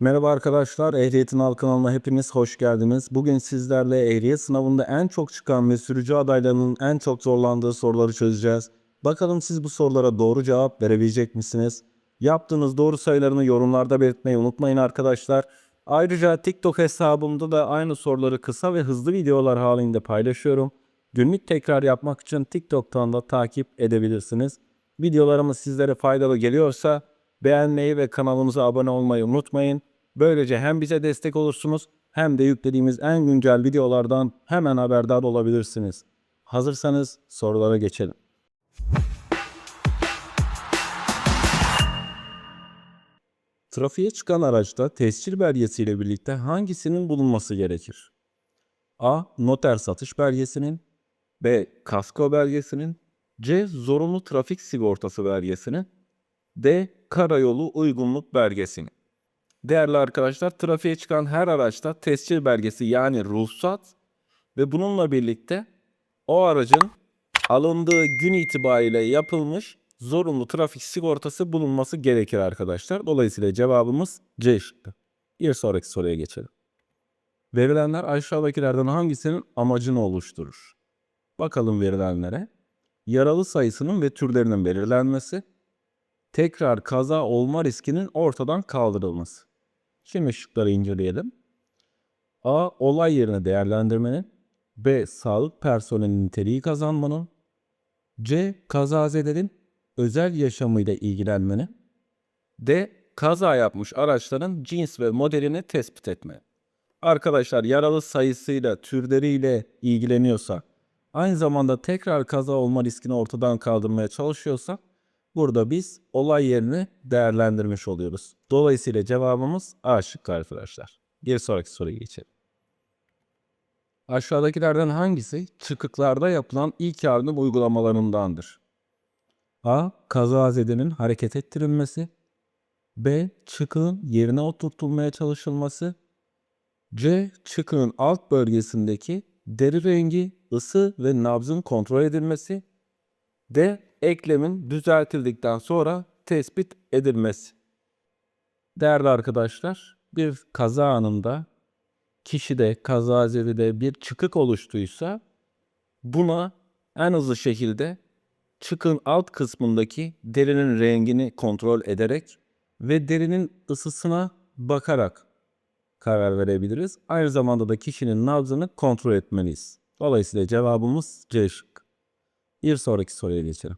Merhaba arkadaşlar, Ehliyetin Al kanalına hepiniz hoş geldiniz. Bugün sizlerle ehliyet sınavında en çok çıkan ve sürücü adaylarının en çok zorlandığı soruları çözeceğiz. Bakalım siz bu sorulara doğru cevap verebilecek misiniz? Yaptığınız doğru sayılarını yorumlarda belirtmeyi unutmayın arkadaşlar. Ayrıca TikTok hesabımda da aynı soruları kısa ve hızlı videolar halinde paylaşıyorum. Günlük tekrar yapmak için TikTok'tan da takip edebilirsiniz. Videolarımız sizlere faydalı geliyorsa beğenmeyi ve kanalımıza abone olmayı unutmayın. Böylece hem bize destek olursunuz hem de yüklediğimiz en güncel videolardan hemen haberdar olabilirsiniz. Hazırsanız sorulara geçelim. Trafiğe çıkan araçta tescil belgesiyle birlikte hangisinin bulunması gerekir? A. Noter satış belgesinin B. Kasko belgesinin C. Zorunlu trafik sigortası belgesinin D. Karayolu uygunluk belgesini. Değerli arkadaşlar, trafiğe çıkan her araçta tescil belgesi yani ruhsat ve bununla birlikte o aracın alındığı gün itibariyle yapılmış zorunlu trafik sigortası bulunması gerekir arkadaşlar. Dolayısıyla cevabımız C şıkkı. Bir sonraki soruya geçelim. Verilenler aşağıdakilerden hangisinin amacını oluşturur? Bakalım verilenlere. Yaralı sayısının ve türlerinin belirlenmesi, tekrar kaza olma riskinin ortadan kaldırılması. Şimdi şıkları inceleyelim. A. Olay yerini değerlendirmenin. B. Sağlık personelinin niteliği kazanmanın. C. Kazazelerin özel yaşamıyla ilgilenmenin. D. Kaza yapmış araçların cins ve modelini tespit etme. Arkadaşlar yaralı sayısıyla, türleriyle ilgileniyorsa, aynı zamanda tekrar kaza olma riskini ortadan kaldırmaya çalışıyorsa Burada biz olay yerini değerlendirmiş oluyoruz. Dolayısıyla cevabımız A şıkkı arkadaşlar. Bir sonraki soruya geçelim. Aşağıdakilerden hangisi çıkıklarda yapılan ilk yardım uygulamalarındandır? A. Kazazedenin hareket ettirilmesi. B. Çıkığın yerine oturtulmaya çalışılması. C. Çıkığın alt bölgesindeki deri rengi, ısı ve nabzın kontrol edilmesi. D. Eklemin düzeltildikten sonra tespit edilmesi. Değerli arkadaşlar, bir kaza anında kişide, kazazevide bir çıkık oluştuysa buna en hızlı şekilde çıkın alt kısmındaki derinin rengini kontrol ederek ve derinin ısısına bakarak karar verebiliriz. Aynı zamanda da kişinin nabzını kontrol etmeliyiz. Dolayısıyla cevabımız C şıkkı. Bir sonraki soruya geçelim.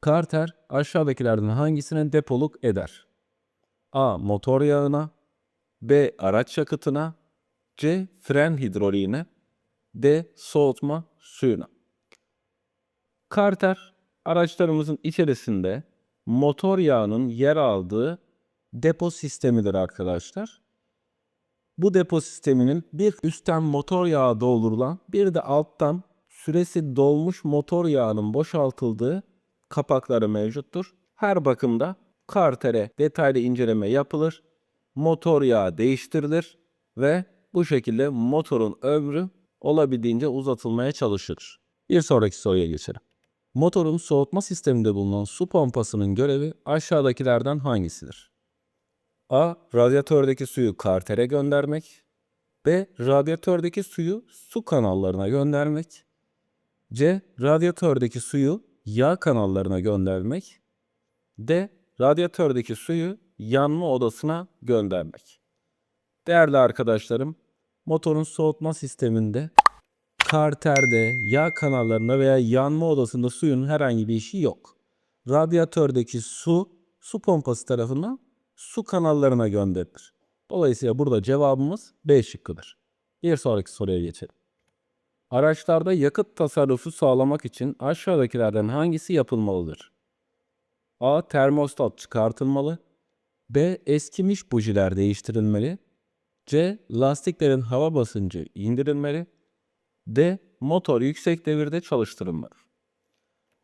Karter aşağıdakilerden hangisine depoluk eder? A. Motor yağına B. Araç yakıtına C. Fren hidroliğine D. Soğutma suyuna. Karter araçlarımızın içerisinde motor yağının yer aldığı depo sistemidir arkadaşlar. Bu depo sisteminin bir üstten motor yağı doldurulan bir de alttan süresi dolmuş motor yağının boşaltıldığı kapakları mevcuttur. Her bakımda kartere detaylı inceleme yapılır. Motor yağı değiştirilir ve bu şekilde motorun ömrü olabildiğince uzatılmaya çalışılır. Bir sonraki soruya geçelim. Motorun soğutma sisteminde bulunan su pompasının görevi aşağıdakilerden hangisidir? A. Radyatördeki suyu kartere göndermek. B. Radyatördeki suyu su kanallarına göndermek. C. Radyatördeki suyu yağ kanallarına göndermek. D. Radyatördeki suyu yanma odasına göndermek. Değerli arkadaşlarım, motorun soğutma sisteminde karterde, yağ kanallarında veya yanma odasında suyun herhangi bir işi yok. Radyatördeki su, su pompası tarafından su kanallarına gönderilir. Dolayısıyla burada cevabımız B şıkkıdır. Bir sonraki soruya geçelim. Araçlarda yakıt tasarrufu sağlamak için aşağıdakilerden hangisi yapılmalıdır? A. Termostat çıkartılmalı. B. Eskimiş bujiler değiştirilmeli. C. Lastiklerin hava basıncı indirilmeli. D. Motor yüksek devirde çalıştırılmalı.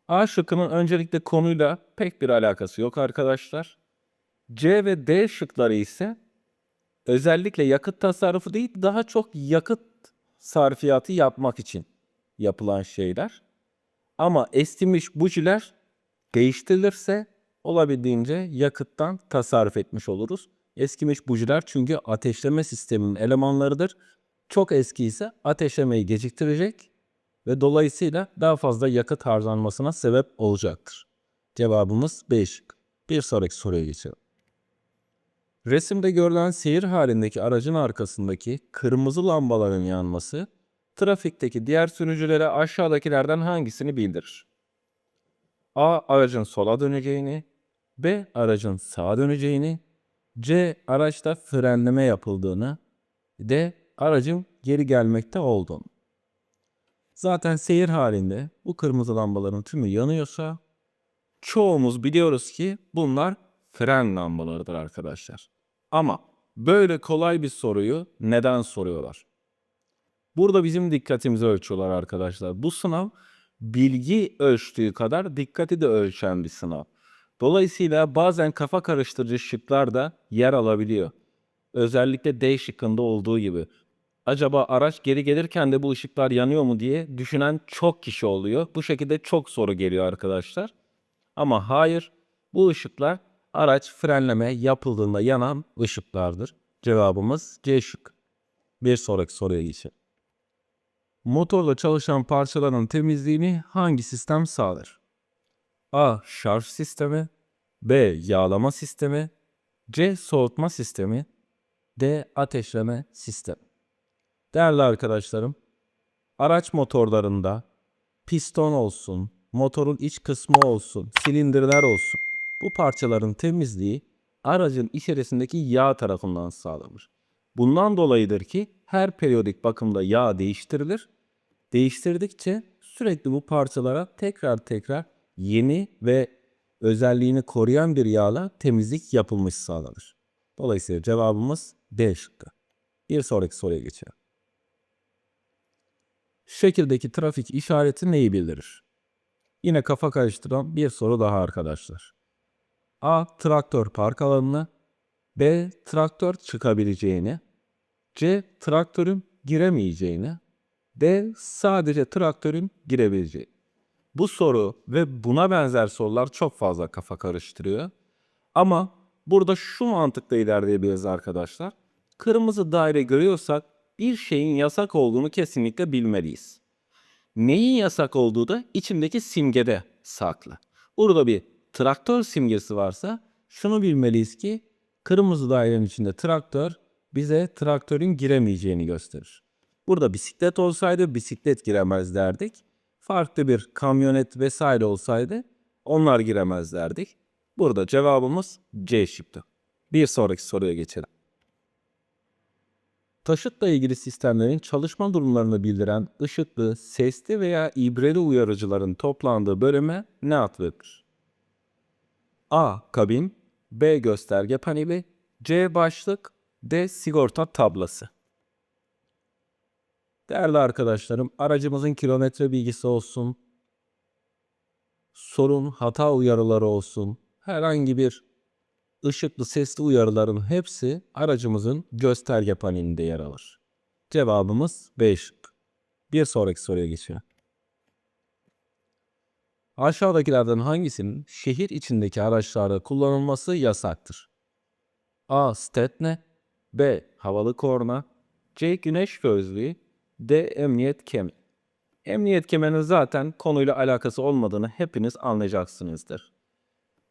A şıkkının öncelikle konuyla pek bir alakası yok arkadaşlar. C ve D şıkları ise özellikle yakıt tasarrufu değil daha çok yakıt sarfiyatı yapmak için yapılan şeyler. Ama eskimiş bujiler değiştirilirse olabildiğince yakıttan tasarruf etmiş oluruz. Eskimiş bujiler çünkü ateşleme sisteminin elemanlarıdır. Çok eski ise ateşlemeyi geciktirecek ve dolayısıyla daha fazla yakıt harcanmasına sebep olacaktır. Cevabımız B şıkkı. Bir sonraki soruya geçelim. Resimde görülen seyir halindeki aracın arkasındaki kırmızı lambaların yanması trafikteki diğer sürücülere aşağıdakilerden hangisini bildirir? A. Aracın sola döneceğini, B. Aracın sağa döneceğini, C. Araçta frenleme yapıldığını, D. Aracın geri gelmekte olduğunu. Zaten seyir halinde bu kırmızı lambaların tümü yanıyorsa çoğumuz biliyoruz ki bunlar fren lambalarıdır arkadaşlar. Ama böyle kolay bir soruyu neden soruyorlar? Burada bizim dikkatimizi ölçüyorlar arkadaşlar. Bu sınav bilgi ölçtüğü kadar dikkati de ölçen bir sınav. Dolayısıyla bazen kafa karıştırıcı şıklar da yer alabiliyor. Özellikle D şıkkında olduğu gibi. Acaba araç geri gelirken de bu ışıklar yanıyor mu diye düşünen çok kişi oluyor. Bu şekilde çok soru geliyor arkadaşlar. Ama hayır, bu ışıklar araç frenleme yapıldığında yanan ışıklardır. Cevabımız C şık. Bir sonraki soruya geçelim. Motorla çalışan parçaların temizliğini hangi sistem sağlar? A. Şarj sistemi B. Yağlama sistemi C. Soğutma sistemi D. Ateşleme sistemi Değerli arkadaşlarım, araç motorlarında piston olsun, motorun iç kısmı olsun, silindirler olsun. Bu parçaların temizliği aracın içerisindeki yağ tarafından sağlanır. Bundan dolayıdır ki her periyodik bakımda yağ değiştirilir. Değiştirdikçe sürekli bu parçalara tekrar tekrar yeni ve özelliğini koruyan bir yağla temizlik yapılmış sağlanır. Dolayısıyla cevabımız D şıkkı. Bir sonraki soruya geçelim. Şekildeki trafik işareti neyi bildirir? Yine kafa karıştıran bir soru daha arkadaşlar. A. Traktör park alanını B. Traktör çıkabileceğini C. Traktörün giremeyeceğini D. Sadece traktörün girebileceği. Bu soru ve buna benzer sorular çok fazla kafa karıştırıyor. Ama burada şu mantıkla ilerleyebiliriz arkadaşlar. Kırmızı daire görüyorsak bir şeyin yasak olduğunu kesinlikle bilmeliyiz. Neyin yasak olduğu da içindeki simgede saklı. Burada bir traktör simgesi varsa şunu bilmeliyiz ki kırmızı dairenin içinde traktör bize traktörün giremeyeceğini gösterir. Burada bisiklet olsaydı bisiklet giremez derdik. Farklı bir kamyonet vesaire olsaydı onlar giremez derdik. Burada cevabımız C şıkkı. Bir sonraki soruya geçelim. Taşıtla ilgili sistemlerin çalışma durumlarını bildiren ışıklı, sesli veya ibreli uyarıcıların toplandığı bölüme ne ad verilir? A. Kabin B. Gösterge paneli C. Başlık D. Sigorta tablası Değerli arkadaşlarım, aracımızın kilometre bilgisi olsun, sorun, hata uyarıları olsun, herhangi bir ışıklı sesli uyarıların hepsi aracımızın gösterge panelinde yer alır. Cevabımız B. Bir sonraki soruya geçelim. Aşağıdakilerden hangisinin şehir içindeki araçlarda kullanılması yasaktır? A. Stetne B. Havalı korna C. Güneş gözlüğü D. Emniyet kemeri Emniyet kemerinin zaten konuyla alakası olmadığını hepiniz anlayacaksınızdır.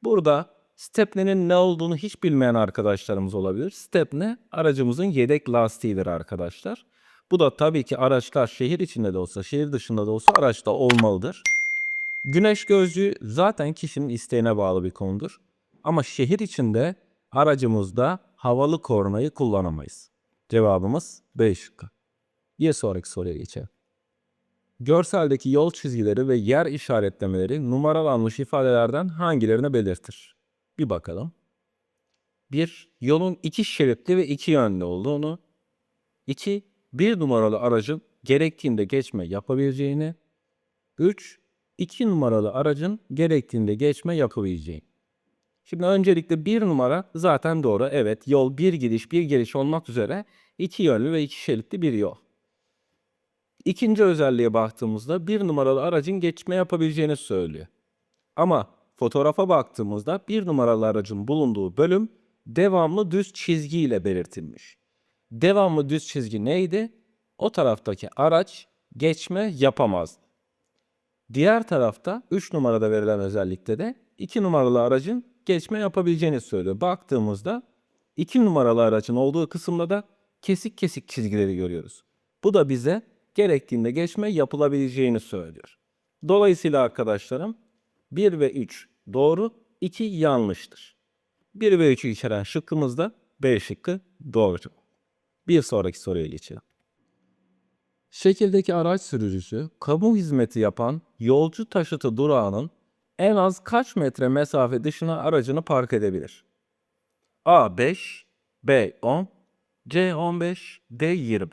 Burada Stepne'nin ne olduğunu hiç bilmeyen arkadaşlarımız olabilir. Stepne aracımızın yedek lastiğidir arkadaşlar. Bu da tabii ki araçlar şehir içinde de olsa, şehir dışında da olsa araçta olmalıdır. Güneş gözlüğü zaten kişinin isteğine bağlı bir konudur. Ama şehir içinde aracımızda havalı kornayı kullanamayız. Cevabımız B şıkkı. Bir sonraki soruya geçelim. Görseldeki yol çizgileri ve yer işaretlemeleri numaralanmış ifadelerden hangilerini belirtir? Bir bakalım. Bir, yolun iki şeritli ve iki yönlü olduğunu. İki, bir numaralı aracın gerektiğinde geçme yapabileceğini. Üç, iki numaralı aracın gerektiğinde geçme yapabileceğini. Şimdi öncelikle bir numara zaten doğru. Evet yol bir gidiş bir geliş olmak üzere iki yönlü ve iki şeritli bir yol. İkinci özelliğe baktığımızda bir numaralı aracın geçme yapabileceğini söylüyor. Ama fotoğrafa baktığımızda bir numaralı aracın bulunduğu bölüm devamlı düz çizgi ile belirtilmiş. Devamlı düz çizgi neydi? O taraftaki araç geçme yapamaz. Diğer tarafta 3 numarada verilen özellikte de 2 numaralı aracın geçme yapabileceğini söylüyor. Baktığımızda 2 numaralı aracın olduğu kısımda da kesik kesik çizgileri görüyoruz. Bu da bize gerektiğinde geçme yapılabileceğini söylüyor. Dolayısıyla arkadaşlarım 1 ve 3 doğru, 2 yanlıştır. 1 ve 3'ü içeren şıkkımız da B şıkkı doğru. Bir sonraki soruya geçelim. Şekildeki araç sürücüsü kamu hizmeti yapan yolcu taşıtı durağının en az kaç metre mesafe dışına aracını park edebilir? A 5, B 10, C 15, D 20.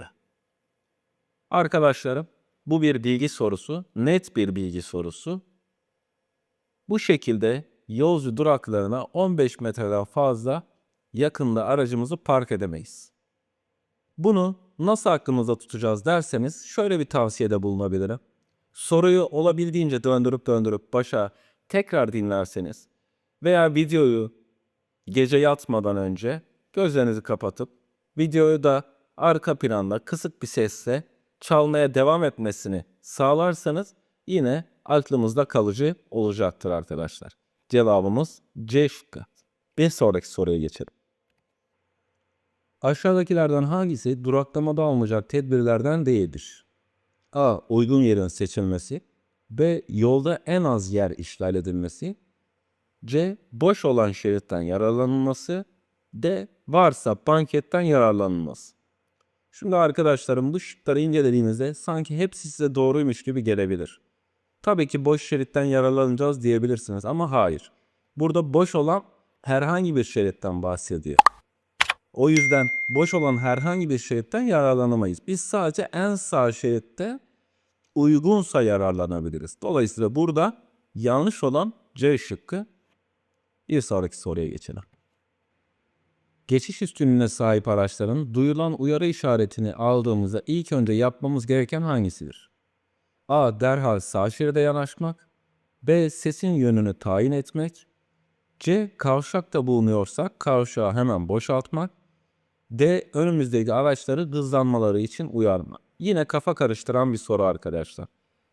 Arkadaşlarım bu bir bilgi sorusu, net bir bilgi sorusu. Bu şekilde yolcu duraklarına 15 metreden fazla yakında aracımızı park edemeyiz. Bunu nasıl aklımızda tutacağız derseniz şöyle bir tavsiyede bulunabilirim. Soruyu olabildiğince döndürüp döndürüp başa tekrar dinlerseniz veya videoyu gece yatmadan önce gözlerinizi kapatıp videoyu da arka planda kısık bir sesle çalmaya devam etmesini sağlarsanız yine aklımızda kalıcı olacaktır arkadaşlar. Cevabımız C şıkkı. Bir sonraki soruya geçelim. Aşağıdakilerden hangisi duraklamada alınacak tedbirlerden değildir? A. Uygun yerin seçilmesi. B. Yolda en az yer işgal edilmesi. C. Boş olan şeritten yararlanılması. D. Varsa banketten yararlanılması. Şimdi arkadaşlarım bu şıkları incelediğimizde sanki hepsi size doğruymuş gibi gelebilir. Tabii ki boş şeritten yararlanacağız diyebilirsiniz ama hayır. Burada boş olan herhangi bir şeritten bahsediyor. O yüzden boş olan herhangi bir şeritten yararlanamayız. Biz sadece en sağ şeritte uygunsa yararlanabiliriz. Dolayısıyla burada yanlış olan C şıkkı. Bir sonraki soruya geçelim. Geçiş üstünlüğüne sahip araçların duyulan uyarı işaretini aldığımızda ilk önce yapmamız gereken hangisidir? A. Derhal sağ şeride yanaşmak. B. Sesin yönünü tayin etmek. C. Kavşakta bulunuyorsak kavşağı hemen boşaltmak. D. Önümüzdeki araçları hızlanmaları için uyarma. Yine kafa karıştıran bir soru arkadaşlar.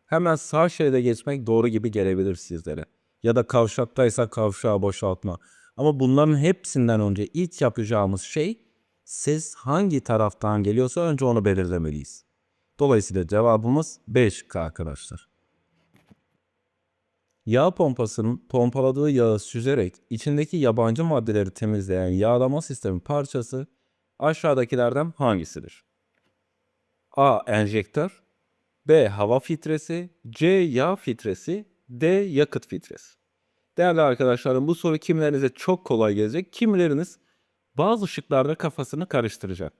Hemen sağ şeride geçmek doğru gibi gelebilir sizlere. Ya da kavşaktaysa kavşağı boşaltma. Ama bunların hepsinden önce ilk yapacağımız şey ses hangi taraftan geliyorsa önce onu belirlemeliyiz. Dolayısıyla cevabımız B şıkkı arkadaşlar. Yağ pompasının pompaladığı yağı süzerek içindeki yabancı maddeleri temizleyen yağlama sistemi parçası aşağıdakilerden hangisidir? A. Enjektör B. Hava filtresi C. Yağ filtresi D. Yakıt filtresi. Değerli arkadaşlarım bu soru kimilerinize çok kolay gelecek. Kimileriniz bazı şıklarda kafasını karıştıracak.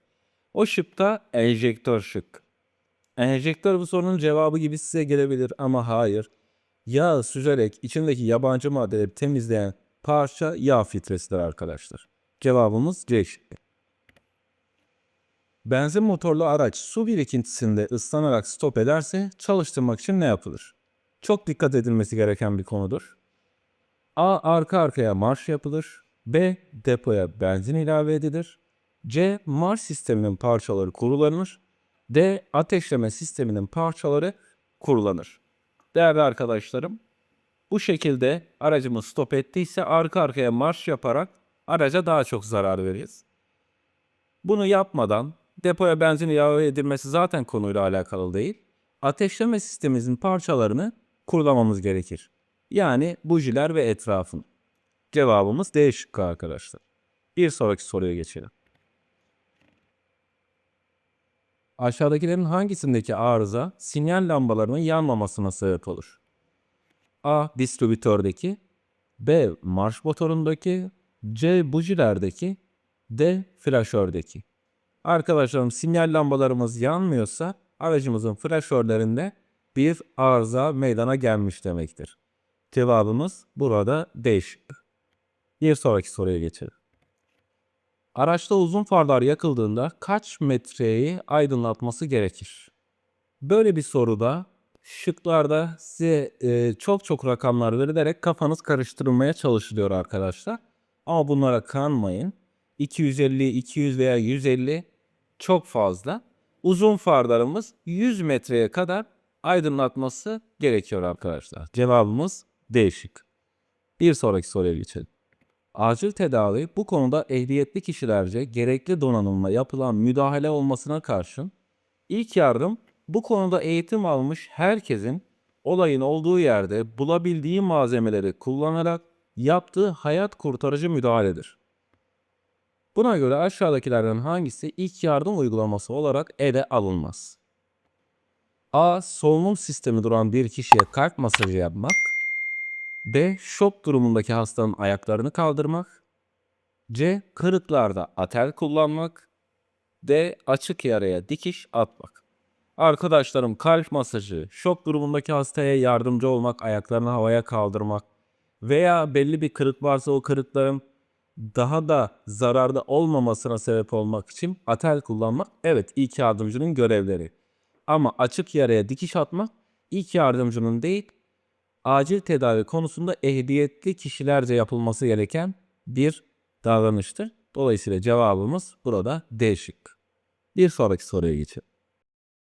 O şıkta enjektör şık. Enjektör bu sorunun cevabı gibi size gelebilir ama hayır. Yağ süzerek içindeki yabancı maddeleri temizleyen parça yağ filtresidir arkadaşlar. Cevabımız C şıkkı. Benzin motorlu araç su birikintisinde ıslanarak stop ederse çalıştırmak için ne yapılır? Çok dikkat edilmesi gereken bir konudur. A. Arka arkaya marş yapılır. B. Depoya benzin ilave edilir. C. Marş sisteminin parçaları kurulanır. D. Ateşleme sisteminin parçaları kurulanır. Değerli arkadaşlarım, bu şekilde aracımız stop ettiyse arka arkaya marş yaparak araca daha çok zarar veririz. Bunu yapmadan depoya benzin ilave edilmesi zaten konuyla alakalı değil. Ateşleme sistemimizin parçalarını kurulamamız gerekir. Yani bujiler ve etrafın. Cevabımız D şıkkı arkadaşlar. Bir sonraki soruya geçelim. Aşağıdakilerin hangisindeki arıza sinyal lambalarının yanmamasına sebep olur? A. Distribütördeki B. Marş motorundaki C. Bujilerdeki D. Flaşördeki Arkadaşlarım sinyal lambalarımız yanmıyorsa aracımızın flaşörlerinde bir arıza meydana gelmiş demektir. Cevabımız burada D şıkkı. Bir sonraki soruya geçelim. Araçta uzun farlar yakıldığında kaç metreyi aydınlatması gerekir? Böyle bir soruda şıklarda size e, çok çok rakamlar verilerek kafanız karıştırılmaya çalışılıyor arkadaşlar. Ama bunlara kanmayın. 250, 200 veya 150 çok fazla. Uzun farlarımız 100 metreye kadar aydınlatması gerekiyor arkadaşlar. Cevabımız değişik. Bir sonraki soruya geçelim. Acil tedavi bu konuda ehliyetli kişilerce gerekli donanımla yapılan müdahale olmasına karşın ilk yardım bu konuda eğitim almış herkesin olayın olduğu yerde bulabildiği malzemeleri kullanarak yaptığı hayat kurtarıcı müdahaledir. Buna göre aşağıdakilerden hangisi ilk yardım uygulaması olarak ele alınmaz? A. Solunum sistemi duran bir kişiye kalp masajı yapmak. B. Şok durumundaki hastanın ayaklarını kaldırmak. C. Kırıklarda atel kullanmak. D. Açık yaraya dikiş atmak. Arkadaşlarım kalp masajı, şok durumundaki hastaya yardımcı olmak, ayaklarını havaya kaldırmak veya belli bir kırık varsa o kırıkların daha da zararlı olmamasına sebep olmak için atel kullanmak evet ilk yardımcının görevleri. Ama açık yaraya dikiş atmak ilk yardımcının değil acil tedavi konusunda ehliyetli kişilerce yapılması gereken bir davranıştır. Dolayısıyla cevabımız burada D şıkkı. Bir sonraki soruya geçelim.